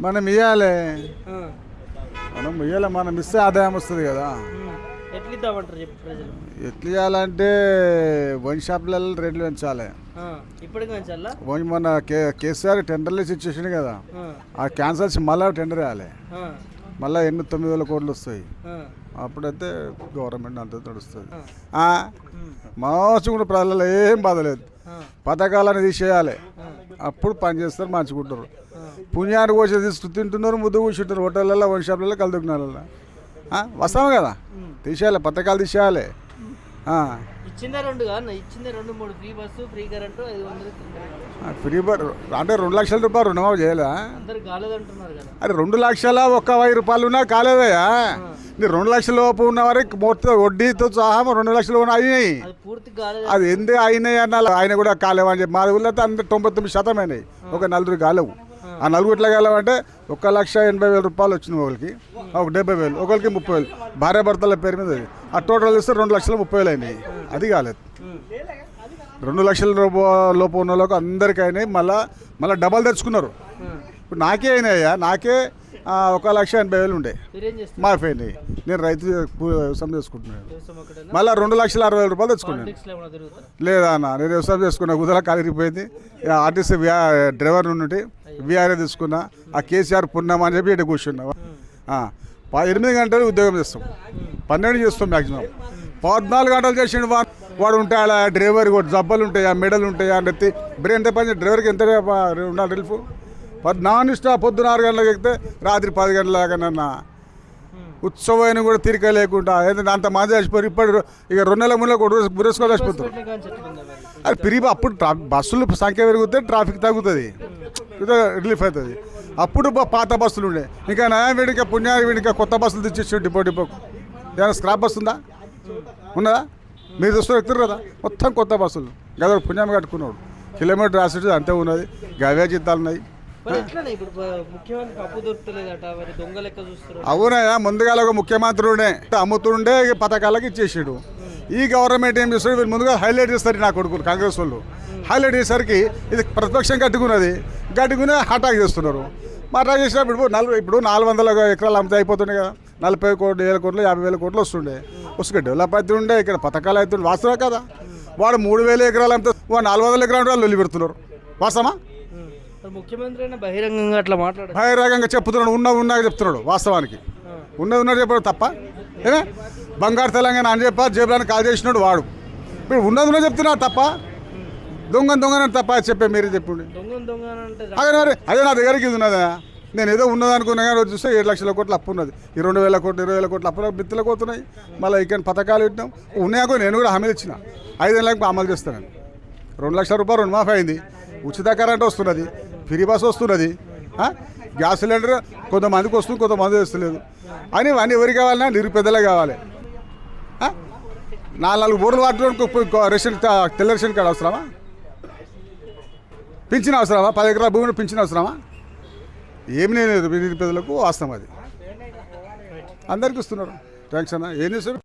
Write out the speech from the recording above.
మనం ఇవ్వాలి. మనం ఇవ్వాలి మనం ఇస్తే ఆదాయం వస్తుంది కదా. ఎట్లా ఇద్దామంటారు చెప్పు ప్రజలు? ఎట్లా ఇవ్వాలంటే వైన్ షాపులలో రేట్లు పెంచాలి. ఇప్పటికి వైన్ మన కే కేసీఆర్ టెండర్లు ఇచ్చి ఇచ్చేసిండు కదా. ఆ. క్యాన్సల్స్ మళ్ళీ టెండర్ వేయాలి మళ్ళీ ఎన్ని తొమ్మిది వేల కోట్లు వస్తాయి. అప్పుడైతే గవర్నమెంట్ అంత నడుస్తుంది. కూడా ప్రజలలో ఏం బాధ లేదు. పథకాలను తీసేయాలి. అప్పుడు పని చేస్తారు మంచుకుంటారు పుణ్యాన్ని కోసి తీసుకు తింటున్నారు ముద్దు కూర్చుంటారు. హోటళ్ళల్లో వన్ షాప్లలో కలుదుకున్నాళ్ళ వస్తాం కదా? తీసేయాలి పథకాలు తీసేయాలి. ఫ్రీ బర్ అంటే రెండు లక్షల రూపాయలు రుణమాఫీ చేయాలా అరే రెండు లక్షల ఒక్క వెయ్యి రూపాయలు ఉన్నా కాలేదయ్యా నీ రెండు లక్షల లోపు ఉన్న వరకు మొత్తం వడ్డీతో సహా రెండు లక్షలు అయినాయి. అది పూర్తి కాలేదు అది ఎందు అయినాయి అన్న ఆయన కూడా కాలేవని చెప్పి మా ఊళ్ళో అందరు తొంభై తొమ్మిది శాతం అయినాయి. ఒక నలుగురు కాలేవు. ఆ నలుగురు ఎట్లా కాలేవంటే ఒక లక్ష ఎనభై వేల రూపాయలు వచ్చింది ఒకరికి ఒక డెబ్బై వేలు ఒకరికి ముప్పై వేలు. భార్య భర్తల పేరు మీద ఆ టోటల్ ఇస్తే రెండు లక్షల ముప్పై వేలు అయినాయి. అది కాలేదు. రెండు లక్షల రూప లోపు ఉన్న వాళ్ళకు అందరికీ అయినాయి. మళ్ళీ మళ్ళీ డబల్ తెచ్చుకున్నారు. ఇప్పుడు నాకే అయినాయ్యా నాకే ఒక లక్ష ఎనభై వేలు ఉండే. మీరేం చేస్తారు మాఫీ అయినాయి నేను రైతు వ్యవసాయం చేసుకుంటున్నాను. మళ్ళీ రెండు లక్షల అరవై వేల రూపాయలు తెచ్చుకున్నాను. లేదా అన్న? నేను వ్యవసాయం చేసుకున్నా కుదర కాలిరిపోయింది ఆర్టీసీ డ్రైవర్ నుండి విఆర్ఏ తీసుకున్నా. ఆ కేసీఆర్ పుణ్యం అని చెప్పి ఇటు కూర్చున్నా. ఎనిమిది గంటలు ఉద్యోగం చేస్తాం. పన్నెండు చేస్తాం మ్యాక్సిమం పద్నాలుగు గంటలు చేసిండు వా- వాడు ఉంటాడా డ్రైవర్ కూడా జబ్బలు ఉంటాయా మెడలు ఉంటాయా అని ఎత్తి బ్రెయిన్ ఎంత పని డ్రైవర్కి ఎంత ఉండాలి రిల్ఫ్? నాన్ ఇష్టం పొద్దున ఆరు గంటలకు ఎక్కితే రాత్రి పది గంటల నన్న. ఉత్సవాన్ని కూడా తీరిక లేకుండా. ఏంటంటే అంత మంది చచ్చిపోయి ఇప్పుడు ఇక రెండు నెలల ముందు బురేసుకోవాలి చచ్చిపోతారు. అది పెరిగి అప్పుడు బస్సుల సంఖ్య పెరిగితే ట్రాఫిక్ తగ్గుతుంది. ఇది రిలీఫ్ అవుతుంది. అప్పుడు పాత బస్సులు ఉండే. ఇంకా నయం వీడికి పుణ్యా వీడికి కొత్త బస్సులు తెచ్చిచ్చు డిపో డిపోకు ఏమైనా స్క్రాప్ బస్సు ఉందా? ఉన్నదా? మీరు చూస్తూ ఎక్కుతారు కదా. మొత్తం కొత్త బస్సులు. గద పుణ్యం కట్టుకున్నాడు. కిలోమీటర్ రాసి అంతే ఉన్నది. గవే జీతాలు ఉన్నాయి అవునయ్యా ముందుగా ఒక ముఖ్యమంత్రి ఉండే అమ్ముతుండే పథకాలకి ఇచ్చేసాడు. ఈ గవర్నమెంట్ ఏం చేస్తాడు వీళ్ళు ముందుగా హైలైట్ చేస్తారు నా కొడుకులు కాంగ్రెస్ వాళ్ళు. హైలైట్ చేసరికి ఇది ప్రతిపక్షం కట్టుకున్నది కట్టుకుని అటాక్ చేస్తున్నారు. అటాక్ చేసినప్పుడు నలభై ఇప్పుడు నాలుగు వందల ఎకరాలు అమ్మితే అయిపోతున్నాయి కదా. నలభై కోట్లు వేల కోట్లు యాభై వేల కోట్లు వస్తుండే. వస్తుండే డెవలప్ అవుతుండే ఇక్కడ పథకాలు అవుతుండే. వాస్తవే కదా? వాడు మూడు వేల ఎకరాలు అమ్మితే వాడు నాలుగు వందల ఎకరాలు వాళ్ళు వెళ్ళి పెడుతున్నారు. మరి ముఖ్యమంత్రి అయినా బహిరంగంగా అట్లా మాట్లాడారు బహిరంగంగా చెప్తున్నాడు ఉన్న ఉన్నా చెప్తున్నాడు వాస్తవానికి. ఉన్నది ఉన్నది చెప్పడం తప్ప. ఏమే? బంగారు తెలంగాణ అని చెప్ప జేబులను కాల్ చేసినాడు వాడు. ఇప్పుడు ఉన్నది ఉన్నది చెప్తున్నాడు తప్ప. దొంగ దొంగ తప్ప చెప్పే మీరే చెప్పండి. అదే మరి అదే నా దగ్గరికి ఇది ఉన్నదా? నేను ఏదో ఉన్నది అనుకున్నా కానీ రోజు చూస్తే ఏడు లక్షల కోట్లు అప్పు ఉన్నది. ఈ రెండు వేల కోట్లు ఇరవై వేల కోట్లు అప్పులు బిత్తులకు పోతున్నాయి. మళ్ళీ ఇక్కడ పథకాలు పెట్టినాం. ఉన్నాయో నేను కూడా హామీలు ఇచ్చిన. ఐదు నెలలకు అమలు చేస్తాను రెండు లక్షల రూపాయలు రుణమాఫీ అయింది. ఉచిత కరెంట్ వస్తున్నది. ఫ్రీ బస్ వస్తున్నది. గ్యాస్ సిలిండర్ కొంతమందికి వస్తుంది కొంతమంది వస్తలేదు. అని ఇవన్నీ ఎవరికి కావాలన్నా నిరుపేదలే కావాలి. నాలుగు నాలుగు బోర్లు వాడుకోవడానికి రేషన్ తెల్ల రేషన్ కార్డు అవసరమా? పింఛన్ అవసరమా? పది ఎకరాల భూమిని పింఛన్ అవసరమా? ఏమి లేదు నిరుపేదలకు వాస్తవం అది. అందరికి ఇస్తున్నారు. థ్యాంక్స్ అన్న. ఏం చేస్తారు